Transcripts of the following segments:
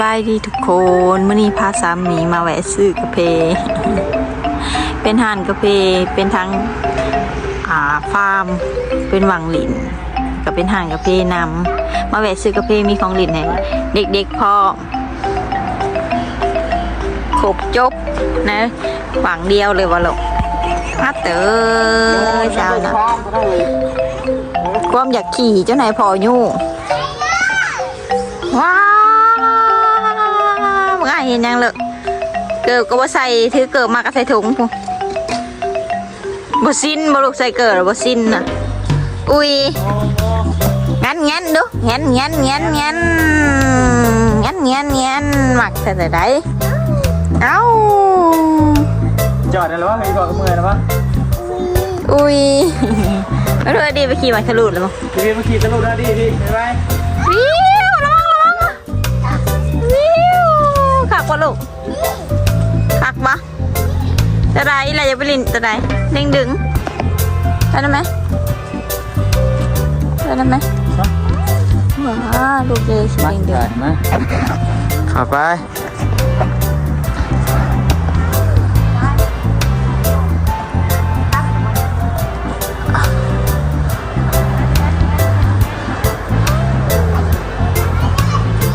บายดีทุกคนมื่อนี้พาสามีมาแวะซื้อกาแฟเป็นห้านกาแฟเป็นทั้งอ่าฟาร์ม เป็นวังหลินก็เป็นห้างกาแฟนำมาแวะซื้อกาแฟมีของหลินให้เด็กๆพอครบจบนะหวังเดียวเลยวะลูกมาเตอเจ้านะความอยากขี่เจ้าไหนายพอยู่ ห็นยังเลยเกิดก็บ่ใส่ถือเกิดมาก็ใส่ถุงพูบ่สิ้นบ่ลูกใส่เกิดบ่สิ้นน่ะอุ้ยงั้นงั้นดูงั้นงั้นงั้นงั้นงั้นงั้นงั้นมักแต่ใดเอ้าจอดได้แล้ววะมีบอกกับมือแล้ววะอุ้ยมาเธอดีไปขี่มาทะลุแล้วมั้งพี่พี่มาขี่ตะลุนะดิดิไปไป กวะลูกขักปะจะไดอะไรจะไปลินจะไดเด้งดึงได้ไหมได้ไหมว้าลูกเลยสิมาเด้งดึงมาขับไป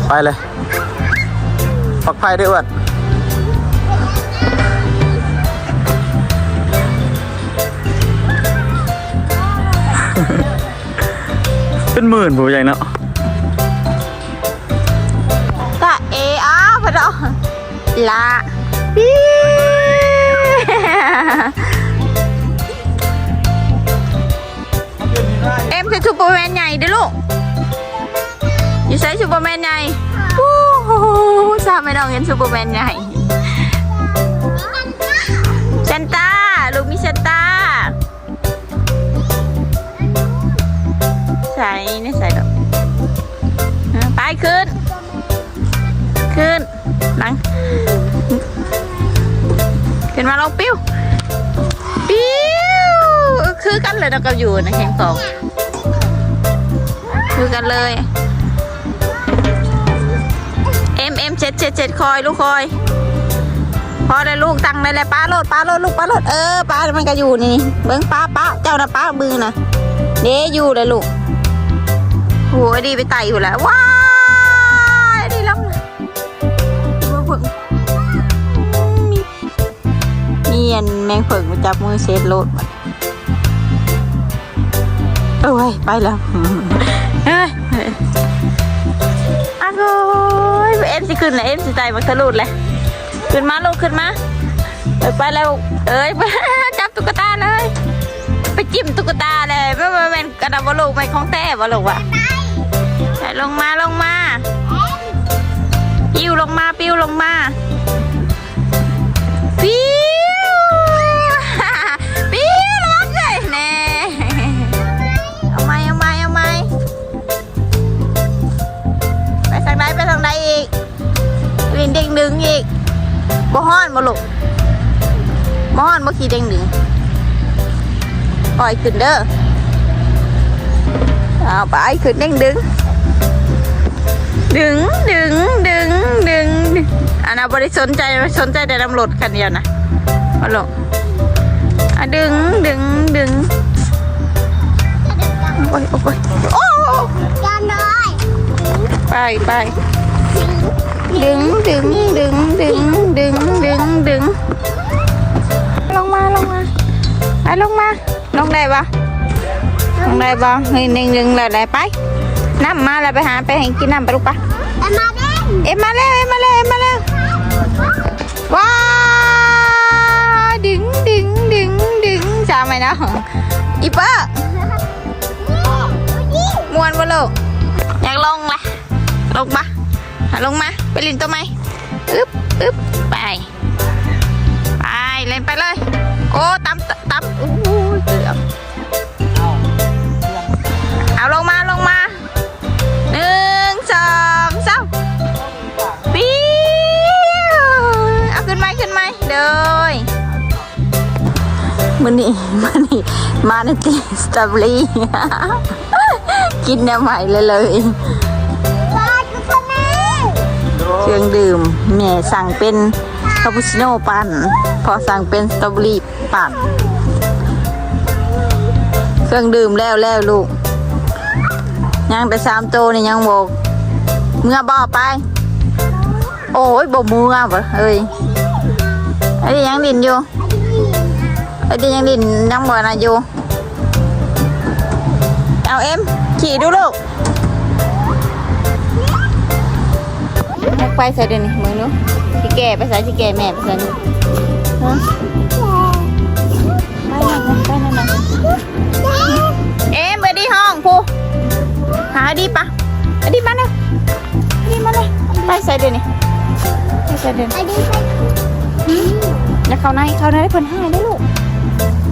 ไปเลย ภัยด้วยอ้วนเป็นหมื่นผู้ใหญ่เนาะกะเออ้าพะดอละปีเอ็มคือซูเปอร์แมนใหญ่เด้อลูกอยู่ใช้ซูเปอร์แมนใหญ่ ทราบไหมน้องเห็นซูเปอร์แมนใหญ่เซนต้าลูกมีเซนต้าใส่ไม่ใส่ดอกไปขึ้น ขึ้นหลังขึ้นมาลงปิ้ว ปิ้ว คือกันเลยนะกับอยู่ในแข่งสองคือกันเลย เอ็มเจ็ดเจ็ดเจ็ดคอยลูกคอย พอได้ลูกตังได้แล้วป้าโลดป้าโลดลูกป้าโลดเออป้ามันก็อยู่นี่เบิ้งป้าป้าเจ้านะป้ามือนะเด้อยู่เลยลูกโหดีไปไต่อยู่แล้วว้ายดีล้ำเลยมาเพิ่งมีอันแมงเผิงมาจับมือเซตโลดมาเอ้ยไปแล้วเฮ้ยอ้าว โอ้ยเอ็มสิขึ้นเลยเอ็มสิใจมันทะลุเลยขึ้นมาลูกขึ้นมาไปไปแล้วเอ้ยจับตุ๊กตาเลย ไปจิ้มตุ๊กตาเลยไม่ไม่เป็นกระดาบลูกไม่ของแต่บลูกอะลงมาลงมาปิ้วลงมาปิ้วลงมา ขี่เด้งดึงปล่อยขึ้นเด้อเอาไปขึ้นเด้งดึง ดึงดึงดึงดึงดึงอันน่ะบริสนใจสนใจแต่ตำรวจคันเดียวนะมาลงอะดึงดึงดึงโอ้ยโอ้ยโอ้จานน้อยไปไปดึงดึงดึงดึงดึงดึงดึง ลงมาลงมาไปลงมา ลงได้ปะลงได้ปะหนึ่งหนึ่งหนึ่งเลยได้ไปน้ำมาแล้วไปหาไปให้กินน้ำไปลูกปะเอ็มมาเด้งเอ็มมาเร็วเอ็มมาเร็วเอ็มมาเร็วว้าวดึงดึงดึงดึงจำไหมนะอีเปอร์มวนวะลูกอยากลงละลงมาอะลงมาไปลินตัวไหมอึ๊บอึ๊บไป ไปเล่นไปเลย โอ้ตำตำอู้ยเกือบเอาลงมาลงมาหนึ่งสองสามปิ้วเอาขึ้นไหมขึ้นไหมเดยมันนี่มันนี่มาในตีสตรอเบอรี่กินแนวใหม่เลยเลยปลาจุ๊บแม่โดรื่องดื่มแม่สั่งเป็น คาปูชิโน่ปั่น พอสั่งเป็นสตรอเบอรี่ปั่น เครื่องดื่มแล้วแล้วลูก ยังแต่สามโตนี่ยังบอกเมื่อบ่ไป โอ้ยบ่มือบ่เอ้ยไอ้นี่ยังดินอยู่ไอ้นี่ยังดินยังบ่นะอยู่ เอาเอ็มขี่ดูลูก แม็กไปใส่เดี๋ยวนี้มึงนู้ที่แก่ไปใส่ที่แก่แม่ไปใส่นู้ฮะไปนั่นนะไปนั่นนะเอ๊ะไปดีห้องพูหาดีปะไอ้ดีมาเลยไอ้ดีมาเลยไปใส่เดี๋ยวนี้ไปใส่เดี๋ยวนี้อันนี้ไปแล้วเขาในเขาในได้ผลให้ได้อลูก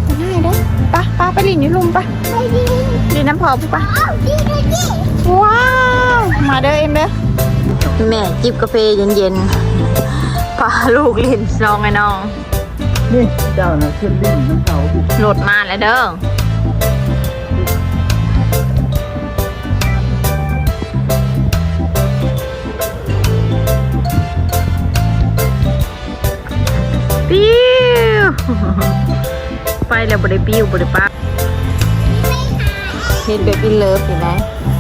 ผลให้ได้อปะปะไปลินอยู่ลุมปะไปดีลินน้ำพอปุ๊ปะ แม่จิบกาแฟเย็นๆพาลูกลินลองไอ้น้องนี่เจ้าน่ะขึ้นลิ้นน้ำเขาโหลดมาแล้วเด้อปิ้วไปแล้วบริปิ้วบริป้าเห็นเบบี้เลิฟเห็นไหม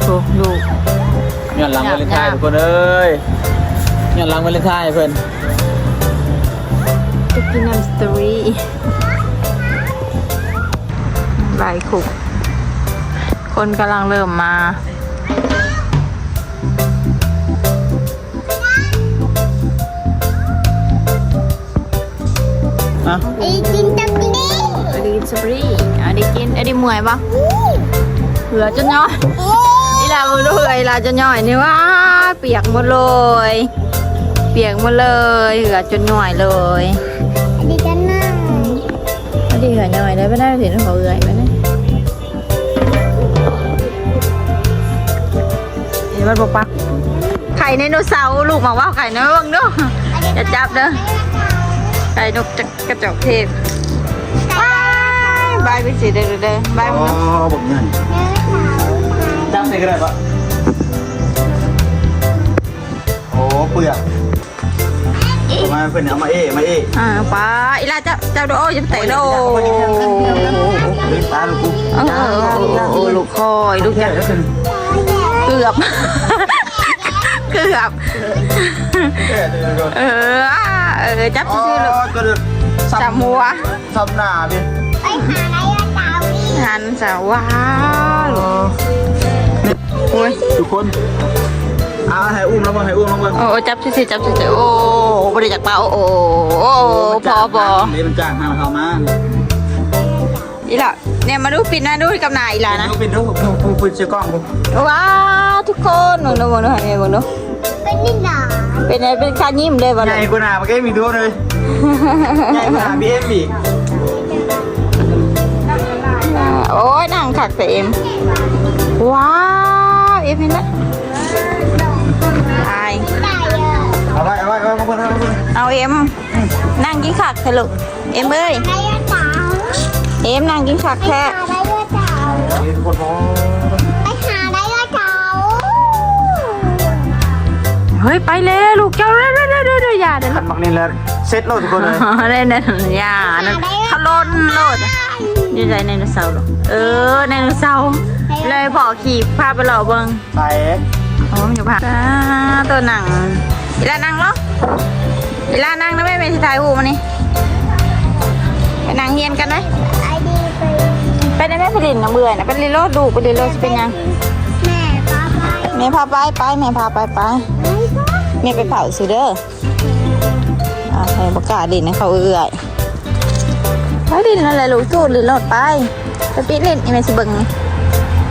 โอ้ลูก ย้อนหลังวาเลนไทน์ทุกคนเอ้ยย้อนหลังวาเลนไทน์เพิ่นจะกินน้ำสตรอเบอรี่ใบคุกคนกำลังเริ่มมาอะไอ้กินตับนี้อดีกินสตรอเบอรี่อดีกินอดีมวยปะเหลือจนย่อยโอ้อีลาบุด้วยอีลาจนย่อยนี่ว่าเปียกหมดเลย เปียกหมดเลยเหลือจนย่อยเลยอันนี้กันนะอดีเหลือย่อยเลยไม่ได้ถึงเขาเอื่อยไปเลยเห็นมันบอกปะไข่ไดโนเสาร์ลูกมาว่าไข่นะเบ้างเด้ออย่าจับเด้อไข่นกจักกระจอกเทศบายบายไปสิเด้อเด้อบายอ๋มึองบอกง่าย จำใส่ก็ได้ปะโอ้เปลือกเอามาเพิ่นเอามาเอ้มาเอ้อ่าป้าอีลาจับจับโดจะเตะโดเล่นตาลูกกูเออเออลูกคอยลูกใหญ่จะแล้วเพิ่นเกือบ เกือบแก่ตัวเดียวเอออ่าเออจับอ๋อชื่อลูกตัวเดียวจับหัวซ้ำหน้าพี่ไปหาอะไรอะเต่านี่หันสาวว้าวโอ้ย ทุกคนเอาให้อุ้มแล้วมั้งให้อุ้มแล้วมั้งโอ้จับชื่อจับชื่อโอ้บริจาคเปล่าโอ้โอ้พอพอนี่มันจ้างมาเอามาอีหล่ะเนี่ยมาดูปิดหนะดูกับนายอีหล่ะนะเป็นดูผู้ผู้ผู้เชื่อกล้องกูว้าวทุกคนหนูหนูหนูหันไปหนูเป็นนี่หนาเป็นอะไรเป็นการยิ้มเลยบ่ใหเลญ่ยกูหนาเมื่อกี้มีตัวเลยใหญ่กว่าบีเอ็มอีกโอ้ยนั่งขักแต่เอ็มว้าว เอ็มเห็นไหมตายได้เยอะเอาไว้เอาไว้เอาไว้เอาไว้เอาไว้เอาเอ็มนั่งกินขักเถอะลูกเอ็มเอ้ยอะไรอะเต่าเอ็มนั่งกินขักไปแท้หาอะไรอะเต่านี่ทุกคนพอไปหาอะไรอะเต่าเฮ้ยไปเลยลูกเจ้าเร็วเร็วเร็วเร็วเร็วอย่าเดี๋ยวขันมักนี่แล้วเซ็ตโลดทุกคนเลยเล่นเล่นอย่านั่นขลนโลดนี่ใจไดโนเสาร์เหรอเออไดโนเสาร์ เลยบอกขี่พาไปหล่อเบิงใส่โอ้ยอยู่ผ่านตัวหนังอีลานั่งเหรออีลานั่งนะแม่เป็นสิทายหูมานี่ไปนั่งเฮียนกันไหมไอดีไปไปได้แม่ผลิตน้ำเบื่อนะไปรีโลดดูไปรีโลดสิเป็นยังแม่ป้าไปแม่พาไปไปแม่พาไปไปแม่ไปเผาสิเด้ออ่าใครประกล้าศดินให้เขาเอื่อยไปดินอะไรลูกจูดรีโลดไปไปปิดเล่นอีเมสิเบิง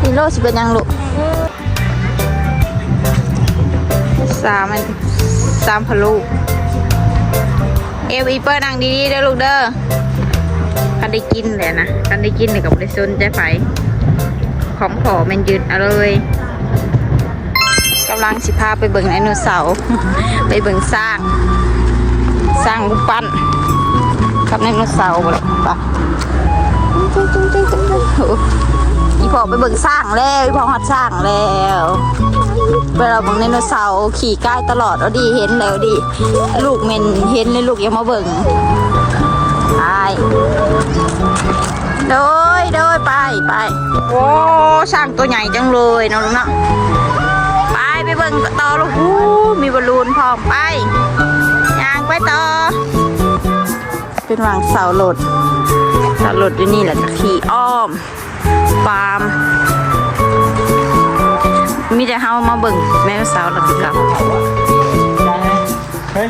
รีโลสิเป็นยังลูกสามอันสามพะลูกเอวอีเปอร์นั่งดีๆเด้อลูกเด้อกันได้กินแหละนะกันได้กินเนี่ยกับบริสุทธิ์ใจไฟของขอมันยืนเอาเลยกำลังสิพาไปเบิ่งไดโนเสาร์ไปเบิ่งสร้าง สร้างรูปปั้นกับไดโนเสาร์บ่ล่ะไป อ้อีพอไปเบิ่งสร้างแล้วอีพอฮอดสร้างแล้วเวลาเบิ่งไดโนเสาร์ขี่ใกล้ตลอดเอาดีเห็นแล้วดิลูกเมนเห็นเลยลูกยังมาเบิ่งไปโดยโดยไปไปโอ้ช่างตัวใหญ่จังเลยนาะลูกเนาะไปไปเบิ่งต่อลูกมีบอลลูนพร้อมไปยางไปต่อเป็นวางเสาหลดเสาหลดอยู่นี่แหละขี่อ้อม ปาล์มมีแต่เฮามาเบิ่งแม่เสาแล้วก็กลับเฮ้ย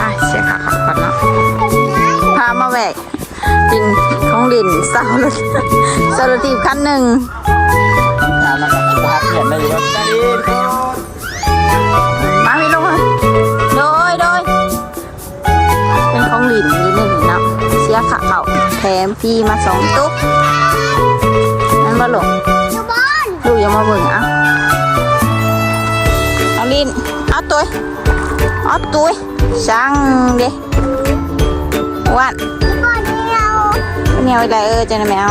อะเสียขาขับก่อนเนาะพามาแหวกดินของดินเสาหลดเสาหลดตีบคันหนึ่งตามมากับสภาพเปลี่ยนได้อยู่ว่าได้ดีก็มาพี่ลงมา ของดินนิดหนึ่งเนาะเสียขาเขาแถมพี่มาสองตุ๊กนั่นมาหลงอยู่บ้านลูกอย่ามาเบิ่งอะเอาลินเอาตัวเอาตัวช่างเด้วันอยู่บ้านเดียวเหนียวอะไรเออจะนะแมว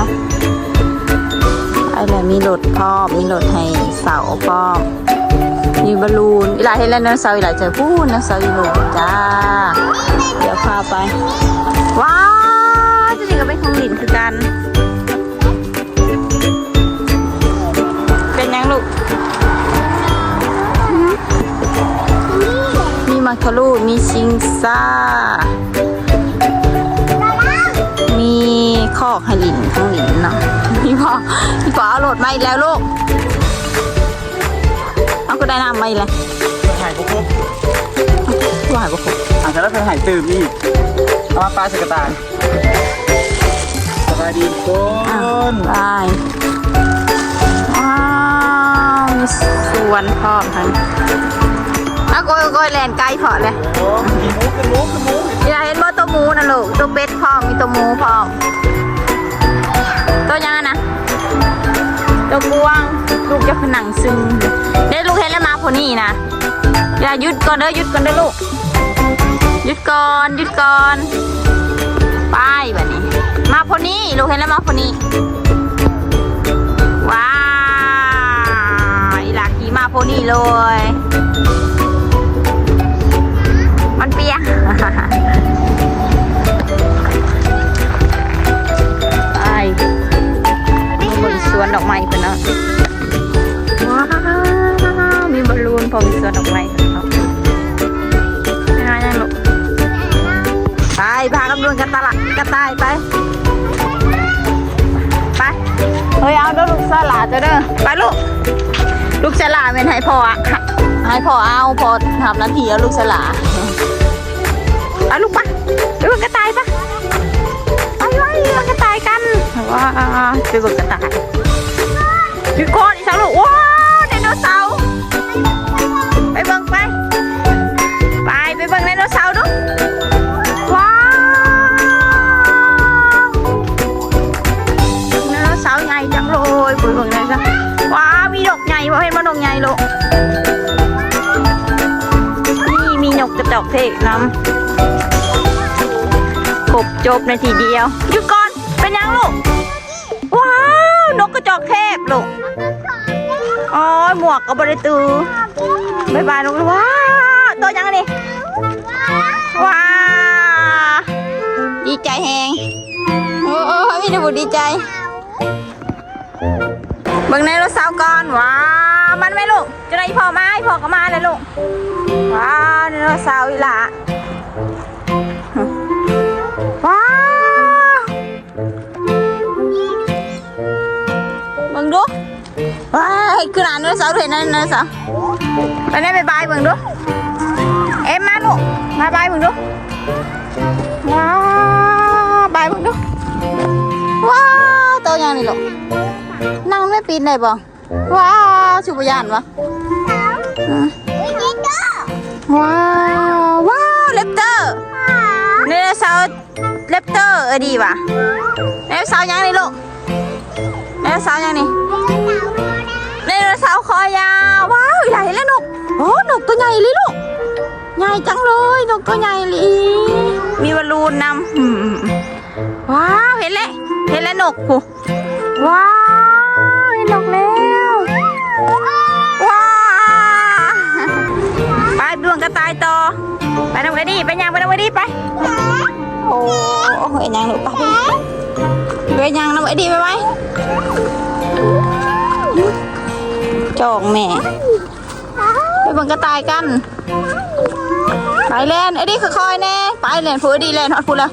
อะไรมีรถพร้อมมีรถให้เสาพร้อม มีบอลลูนอีหลาเห็นแล้วนะเสาอีหลาจะพูดนะเสาอีหลูจ้า เดี๋ยวพาไป ว้าวจะนี่ก็เป็นของหลินคือกัน เป็นยังลูก มีมาคารูมีชิงซ่า มีคอกให้ลินข้างลินเนาะพี่พอพี่พอเอาโหลดมาอีกแล้วลูก ก็ได้น้ำมาอีกแล้วหายปุ๊บปุ๊บว่าหายบ่ครบอาจจะได้เป็นหายตื่นนี่เอามาปลาสกตานสบายดีทุกคอะนไปว้าวมีสวนพร้อมทั้งเอาโกยโกยแลนไกลพอเลยโอ้มีหมูขึ้นหมูขึ้นหมูอยากเห็นว่าตัวหมูนะลูกตัวเป็ดพร้อมมีตัวหมูพร้อมตัวยัง ไงนะตัวกวางลูกจะผนังซึมเด้ลูกเห็นแล้วมาพอนี่นะอย่าหยุดก่อนเด้อหยุดก่อนเด้อลูกหยุดก่อนหยุดก่อนไปแบบนี้ มาพอนี่ลูกเห็นแล้วมาพอนี่ว้าวอีหลาขี่มาพอนี่เลยมันเปียก ลูกสลาเด้อไปลูก ลูกฉลาเป็นให้พ่ออะให้พ่อเอาพอทำนาทีแล้วลูกฉลาเอาลูกปะไปเบิ่งกระต่ายปะไปไปเบิ่งกระต่ายกันว้าไปเบิ่งกระต่ายพี่โคตรอีสังลูกว้า นกใหญ่ลูกนี่มีนกกระจอกเทศน้ำครบจบในทีเดียวหยุดก่อนเป็นยังลูกว้าวนกกระจอกเทพลูกอ๋อหมวกกับบริตูบายบายลูกว้าตัวยังไงนี่ว้าดีใจแฮงโอ้โอ้มีแต่บุดีใจเบิ่งในรถสาวก่อนว้า มันไหมลูกจะได้พอมาให้พอก็มาเลยลูก ว้าวในรถสาวอีหละว้าวมึงดูว้ายคือหลานเนื้อสาร์เห็นนั่นเนื้อสาร์ไปไหนไปบายมึงดู เอ็มมาลูกมาบายมึงดู ว้าวบายมึงดู ว้าวโตยังนี่ลูกนั่งไม่ปีนได้บ่ ว้าวสุบยานวะว้าวว้าวเลปเตอร์ไดโนเสาร์เลปเตอร์เออดีวะไดโนเสาร์ยังนี่ลูกไดโนเสาร์ยังนี่ไดโนเสาร์คอยาวว้าวใหญ่แล้วนกโอ้นกตัวใหญ่เลยลูกใหญ่จังเลยนกตัวใหญ่เลยมีบอลลูนนำว้าวเห็นแล้วเห็นแล้วนกกูว้าวเห็นนกแล้วว้าว ไปดวงกระต่ายต่อ ไปน้ำกระดีไปยังไปน้ำกระดีไป โอ้โอ้ยยังหนูไปไปยังน้ำกระดีไปไหมจองแม่ ไปเบิ่งกระต่ายกัน ไปเล่นไอ้ดิคือคอยแน่ ไปเล่นฟูดีเล่นฮอดฟูแล้ว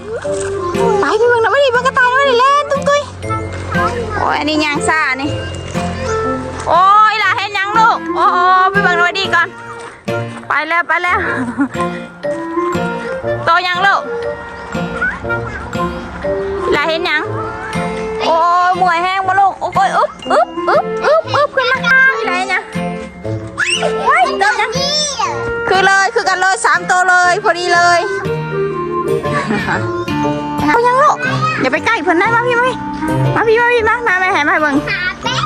ไปไปเบิ่งน้ำกระดีเบิ่งกระต่ายน้ำกระดีเล่นตุ้งตุ้ยโอ้ยอันนี้ยางซ่านี่ โอ้ยล่ะเห็นยังลูก โอ้โอ้ไปเบิ่งน้ำกระดีก่อน ไปแล้วไปแล้ว โตยังลูกลาเห็นยัง โอ้ยมวยแห้งมาลูก โอ้ยอึ๊บอึ๊บอึ๊บอึ๊บอึ๊บขึ้นมาข้างอีไรเนี่ยเฮ้ยโตยังคือเลยคือกันเลยสามตัวเลยพอดีเลยเอายังลูกอย่าไปใกล้เพิ่นได้มาพี่มาพี่มาพี่มาพี่มามามาให้มาให้เบิ่งหาเป๊ะ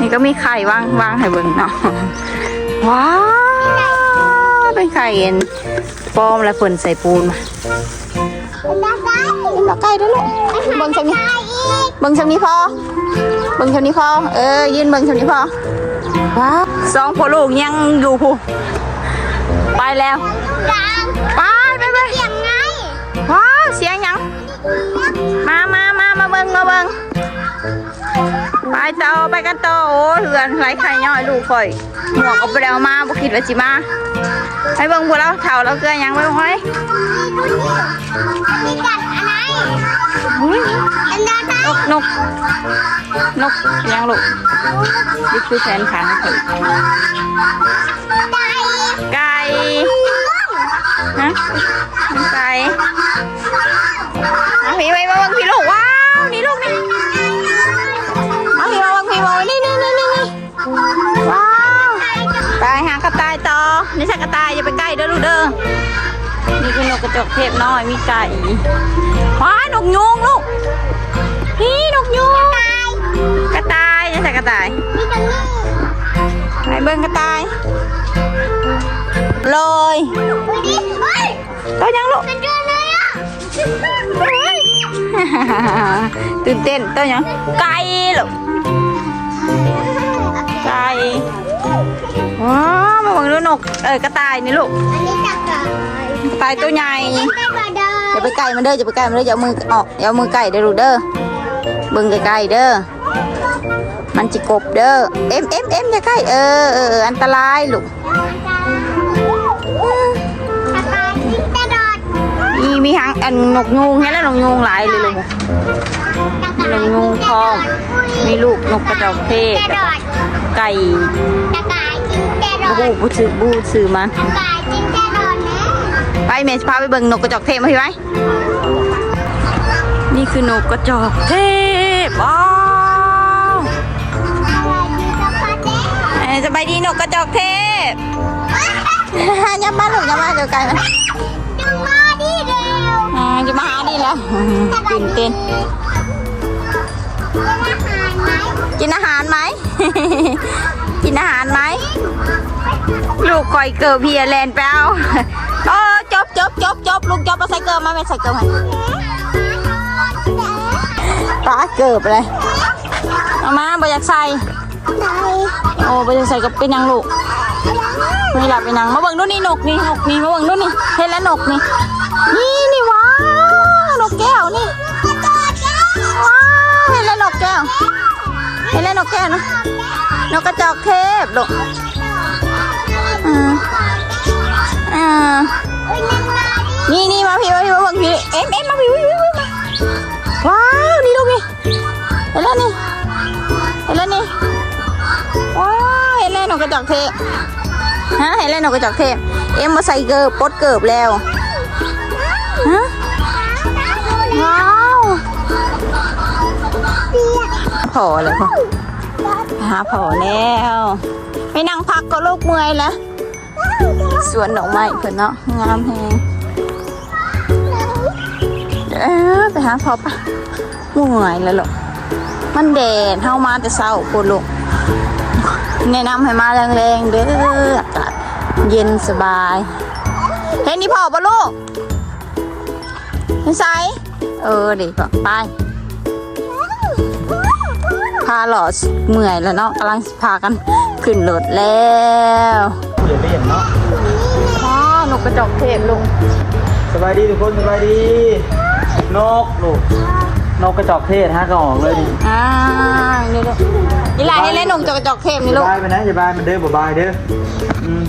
นี่ก็มีไข่วางวางให้เบิ่งเนาะ ว้าว เป็นไข่เอ็นปลอมแล้วเพิ่นใส่ปูนมาแล้วไก่เราใกล้ด้วยลูกเบิ่งชำนี้ไก่อีกเบิ่งชำนี้พอเบิ่งชำนี้พอเออยืนเบิ่งชำนี้พอว้าวสองพ่อลูกยังอยู่พูไปแล้วดังไปไปไปเสียงไงว้าวเสียงหยังมามามามาเบิ่งมาเบิ่ง ไปต่อไปกันต่อโอ้เหือนไหลไข่ย่อยลูกข่อย หมวกก็ไปเอามาบ่คิดว่าสิมาไปเบิ่งพวกเราเฒ่าเราเกลือหยังไว้บ่ไว้มีกัดอะไรอุ๊ยอันนั้นนะนกนกนกยังลูกนี่คือแขนขาของข่อยไก่ไก่ฮะไก่มาพี่ไปมาเบิ่งพี่ลูกว้าวนี่ลูกนี่ ระต่ายต่อนี่ใช่กระต่ายอย่าไปใกล้เด้อลูกเด้อนี่คือนกกระจอกเทศน้อยมีไก่ว้ายนกยูงลูกพี่นกยูงกระต่ายนี่ใช่กระต่ายมีตรงนี้ไปเบิ่งกระต่ายเลยดูดิเฮ้ยก็ยังลูกเป็นเดือนเลยอะตื่นเต้นตัวยังไก่ลูกไก่ ว้าวมาเบิ่งดูนก เออกระต่ายนี่ลูก อันนี้จักรไก่กระต่ายตัวใหญ่ได้มาเดิอย่าไปใกล้มันเด้ออย่าไปใกล้มันเด้ออย่าเอามือออกอย่าเอามือใกล้เด้อลูกเด้อเบิ่งใกล้ๆเด้อ มันจิกบเด้อ เอ็มเอ็มเอ็มอย่าใกล้เออเออเอออันตรายลูกจักรไก่จิ้งกระโดดมีมีหางอันนกยูงเห็นแล้วนกยูงหลายเลยลูกจักรนกยูงทอง มีลูกนกกระจอกเทศกระโดดไก่จักรไก่จิ้งกระ โดบูดบูซื้อบูซื้อมันจักรไก่จิ้งกระโดดนะไปเมย์พาไปเบิ่งนกกระจอกเทศมาพี่ไว้นี่คือนกกระจอกเทศว้าวอะไรดีจักรเด็กเอ้ยสบายดีนกกระจอกเทศอย่ามาลูกอย่ามาเดี๋ยวไกลมันจังมาดิเร็วอ่าจะมาหาดีแล้วตื่นเต้นเป็นอาหารไหมกินอาหารไหม กินอาหารไหม ลูกคอยเกิร์เพียแลนด์ไปเอาโอ้จบจบจบจบลูกจบมาใส่เกิร์มาไม่ใส่เกิร์ให้ป้าเกิร์เลยเอามาบอยากใส่โอ้บอยากใส่กับเป็นยังลูกไม่หลับเป็นยังมาเบิ่งดูนี่นกนี่นกนี่มาเบิ่งดูนี่เห็นแล้วนกนี่นี่นี่ว้านกแก้วนี่ว้าเห็นแล้วนกแก้วเห็นแล้วนกแก้วนะ นกกระจอกเทพลูกอ่าอ่านี่นี่มาพี่มาพี่มาเบิ่งพี่ เอ็มเอ็มมาพี่พี่พี่พี่มาว้าว นี่ลูกนี่เห็นแล้วนี่เห็นแล้วนี่ว้าวเห็นแล้วนกกระจอกเทพฮะเห็นแล้วนกกระจอกเทพ เอ็มมาใส่เกิบปลดเกิบแล้วฮะว้าวพอเลยพ่อ หาพอแล้วไปนั่งพักก็ลูกเมื่อยแล้วสวนดอกไม้เพิ่อนเนาะงามแฮงเออไปหาพอปะเมื่อยแล้วลูกมันแดดเฮามาแต่เช้าโคตรลูกแนะนำให้มาแรงๆเด้ออากาศเย็นสบายเห็นนี่พอปะลูกเห็นไสเออเดี๋ยวก่อนไป พาหลอดเมื่อยแล้วเนาะกำลังสิพากันขึ้นรถแล้วผู้ใหญ่ไปเห็นเนาะอ๋อนกกระจอกเทศลุงสบายดีทุกคนสบายดี นกลูกนกกระจอกเทศฮะก็ออกเลยดิอ่านี่ลูกนี่ลายให้เล่นนกกระจอกเทศนี่อย่าลูกบายไปนะอย่าบายมันเด้อบ่บายเด้ออืม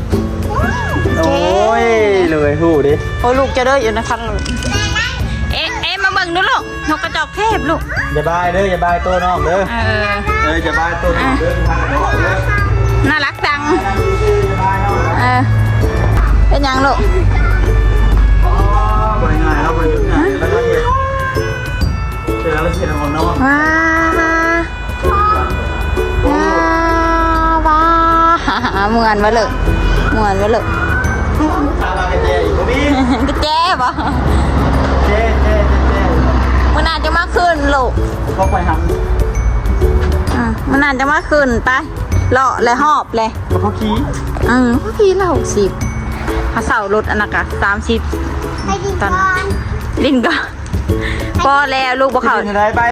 โอ้ยเลยหูดิโอ้ลูกจะเด้ออยู่นะครับ นกกระจอกเทศลูก อย่าบายเด้ออย่าบายตัวน้องเด้อเออ เอออย่าบายตัวน้องเด้อทางน้องเด้อน่ารักจังอย่าบายน้องเออ เป็นยังลูกอ๋อบริงานแล้วบริยุทธ์งานแล้วก็เห็นเจอแล้วเห็นของน้องว้าว้าว้าเหมือนมาเลยเหมือนมาเลยตามมากระเจอีกบ่มีก็แจ๊บอะเจ๊เจ๊เจ๊ มันอาจจะมาขึ้นลูกเขาไปทอะมันอาจจะมาขึ้นไปเลาะเลยหอบเลยำเขาขี่อืมพี่ละหกสิบเขาเสารถอันนั้นกะสามสิบไปกินก่อนลิ้นก็ พอแล้วลูกบ่เขาเป็นอะไรไป